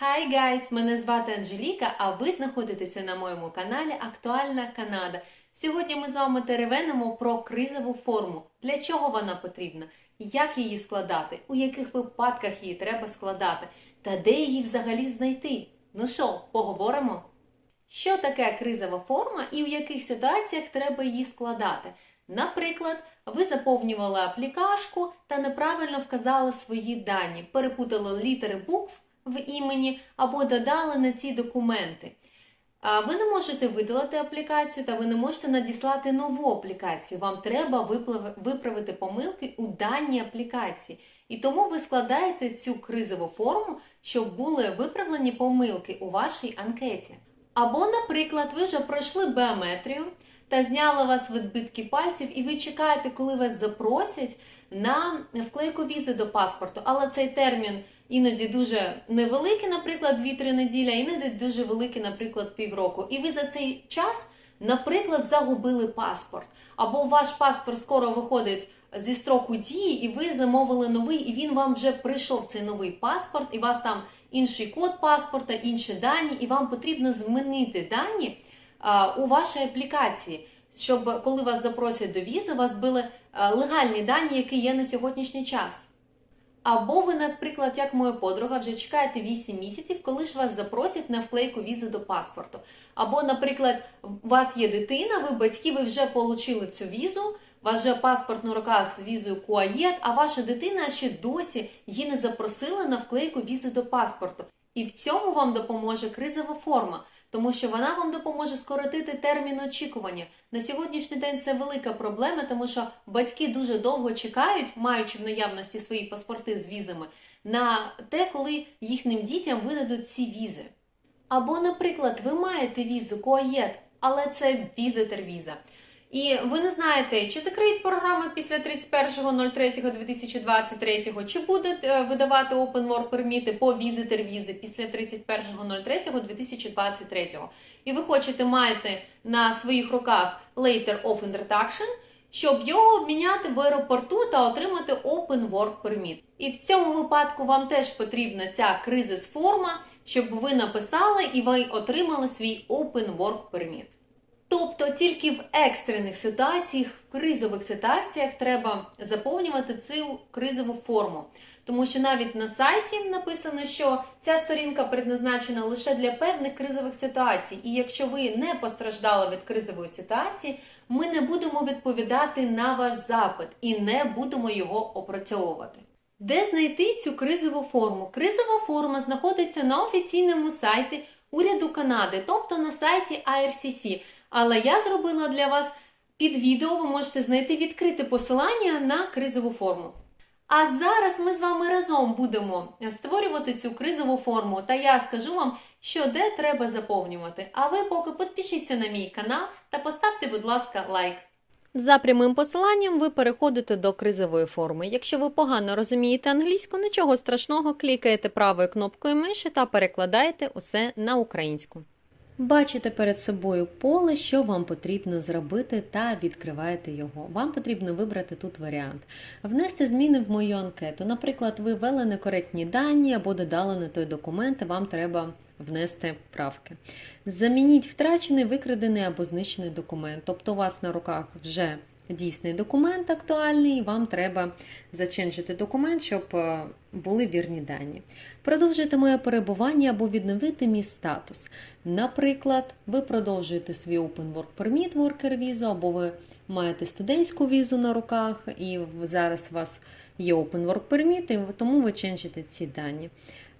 Hi guys! Мене звати Анжеліка, а ви знаходитеся на моєму каналі Актуальна Канада. Сьогодні ми з вами теревенимо про кризову форму. Для чого вона потрібна? Як її складати? У яких випадках її треба складати? Та де її взагалі знайти? Ну що, поговоримо? Що таке кризова форма і в яких ситуаціях треба її складати? Наприклад, ви заповнювали аплікашку та неправильно вказали свої дані, перепутали літери букв в імені або додали не ці документи. Ви не можете видалити аплікацію та ви не можете надіслати нову аплікацію. Вам треба виправити помилки у даній аплікації. І тому ви складаєте цю кризову форму, щоб були виправлені помилки у вашій анкеті. Або, наприклад, ви вже пройшли біометрію та зняли вас відбитки пальців, і ви чекаєте, коли вас запросять на вклейку візи до паспорту. Але цей термін іноді дуже невеликий, наприклад, 2-3 неділі, іноді дуже великий, наприклад, півроку. І ви за цей час, наприклад, загубили паспорт. Або ваш паспорт скоро виходить зі строку дії, і ви замовили новий, і він вам вже прийшов цей новий паспорт, і у вас там інший код паспорта, інші дані, і вам потрібно змінити дані а, у вашій аплікації, щоб коли вас запросять до візи, у вас були легальні дані, які є на сьогоднішній час. Або ви, наприклад, як моя подруга, вже чекаєте 8 місяців, коли ж вас запросять на вклейку візи до паспорту. Або, наприклад, у вас є дитина, ви батьки, ви вже отримали цю візу, вас вже паспорт на руках з візою КУАЄД, а ваша дитина ще досі її не запросила на вклейку візи до паспорту. І в цьому вам допоможе кризова форма, тому що вона вам допоможе скоротити термін очікування. На сьогоднішній день це велика проблема, тому що батьки дуже довго чекають, маючи в наявності свої паспорти з візами, на те, коли їхнім дітям видадуть ці візи. Або, наприклад, ви маєте візу КОАЄД, але це візитер-віза. І ви не знаєте, чи закриють програми після 31.03.2023, чи будуть е, видавати Open Work перміти по візитер візи після 31.03.2023. І ви хочете маєте на своїх руках Later of Introduction, щоб його обміняти в аеропорту та отримати Open Work Permit. І в цьому випадку вам теж потрібна ця кризис форма, щоб ви написали і ви отримали свій Open Work Permit. Тобто тільки в екстрених ситуаціях, в кризових ситуаціях треба заповнювати цю кризову форму. Тому що навіть на сайті написано, що ця сторінка предназначена лише для певних кризових ситуацій. І якщо ви не постраждали від кризової ситуації, ми не будемо відповідати на ваш запит і не будемо його опрацьовувати. Де знайти цю кризову форму? Кризова форма знаходиться на офіційному сайті уряду Канади, тобто на сайті IRCC. Але я зробила для вас під відео, ви можете знайти відкрите посилання на кризову форму. А зараз ми з вами разом будемо створювати цю кризову форму, та я скажу вам, що де треба заповнювати. А ви поки підпишіться на мій канал та поставте, будь ласка, лайк. За прямим посиланням ви переходите до кризової форми. Якщо ви погано розумієте англійську, нічого страшного, клікаєте правою кнопкою миші та перекладаєте усе на українську. Бачите перед собою поле, що вам потрібно зробити, та відкриваєте його. Вам потрібно вибрати тут варіант. Внести зміни в мою анкету. Наприклад, ви ввели некоректні дані або додали не той документ, і вам треба внести правки. Замініть втрачений, викрадений або знищений документ. Тобто у вас на руках вже дійсний документ актуальний, і вам треба заченжити документ, щоб е, були вірні дані. Продовжуйте моє перебування або відновити мій статус. Наприклад, ви продовжуєте свій Open Work Permit, Worker Visa, або ви маєте студентську візу на руках, і зараз у вас є Open Work Permit, і тому ви ченжите ці дані.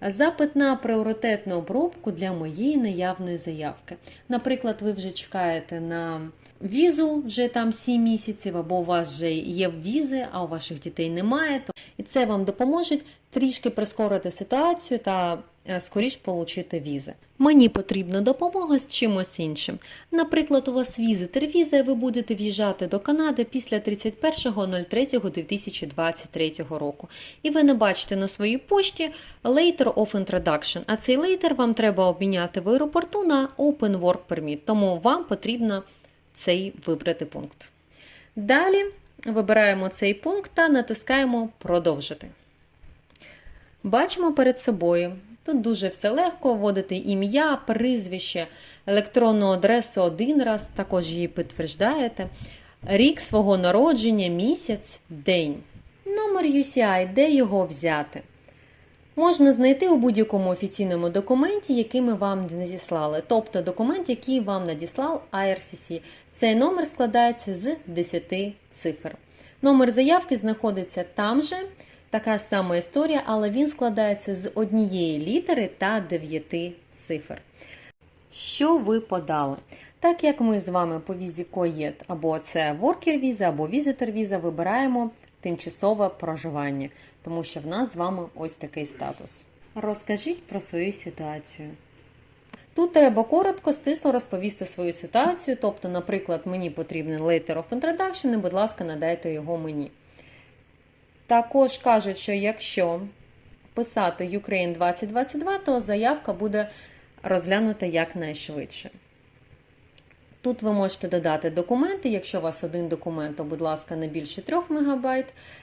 Запит на пріоритетну обробку для моєї наявної заявки. Наприклад, ви вже чекаєте на візу вже там 7 місяців, або у вас вже є візи, а у ваших дітей немає. І це вам допоможе трішки прискорити ситуацію та скоріш отримати візи. Мені потрібна допомога з чимось іншим. Наприклад, у вас візитер і ви будете в'їжджати до Канади після 31.03.2023 року. І ви не бачите на своїй пошті Later of Introduction, а цей later вам треба обміняти в аеропорту на Open Work Permit, тому вам потрібно цей вибрати пункт. Далі вибираємо цей пункт та натискаємо Продовжити. Бачимо перед собою Тут дуже все легко вводити ім'я, прізвище, електронну адресу один раз, також її підтверждаєте, рік свого народження, місяць, день, номер UCI, де його взяти. Можна знайти у будь-якому офіційному документі, який ми вам надіслали, тобто документ, який вам надіслав IRCC. Цей номер складається з 10 цифр. Номер заявки знаходиться там же, така ж сама історія, але він складається з однієї літери та 9 цифр. Що ви подали? Так як ми з вами по візі КОЄД, або це Worker віза, або Visitor віза, вибираємо тимчасове проживання, тому що в нас з вами ось такий статус. Розкажіть про свою ситуацію. Тут треба коротко, стисло розповісти свою ситуацію, тобто, наприклад, мені потрібен letter of introduction, і, будь ласка, надайте його мені. Також кажуть, що якщо писати Ukraine 2022, то заявка буде розглянута якнайшвидше. Тут ви можете додати документи. Якщо у вас один документ, то, будь ласка, не більше 3 МБ.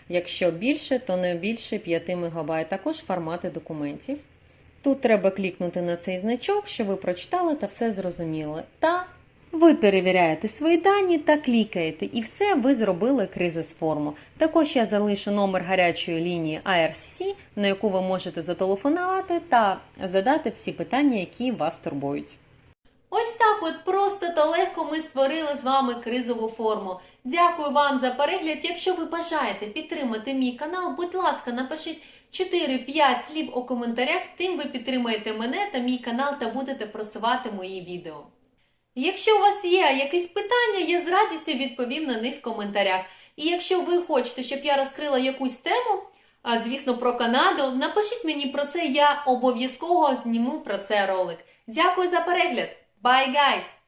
Якщо більше, то не більше 5 МБ. Також формати документів. Тут треба клікнути на цей значок, що ви прочитали та все зрозуміли. Та ви перевіряєте свої дані та клікаєте, і все ви зробили кризис форму. Також я залишу номер гарячої лінії IRCC, на яку ви можете зателефонувати та задати всі питання, які вас турбують. Ось так от просто та легко ми створили з вами кризову форму. Дякую вам за перегляд. Якщо ви бажаєте підтримати мій канал, будь ласка, напишіть 4-5 слів у коментарях, тим ви підтримаєте мене та мій канал та будете просувати мої відео. Якщо у вас є якісь питання, я з радістю відповім на них в коментарях. І якщо ви хочете, щоб я розкрила якусь тему, а звісно про Канаду, напишіть мені про це, я обов'язково зніму про це ролик. Дякую за перегляд! Bye, guys!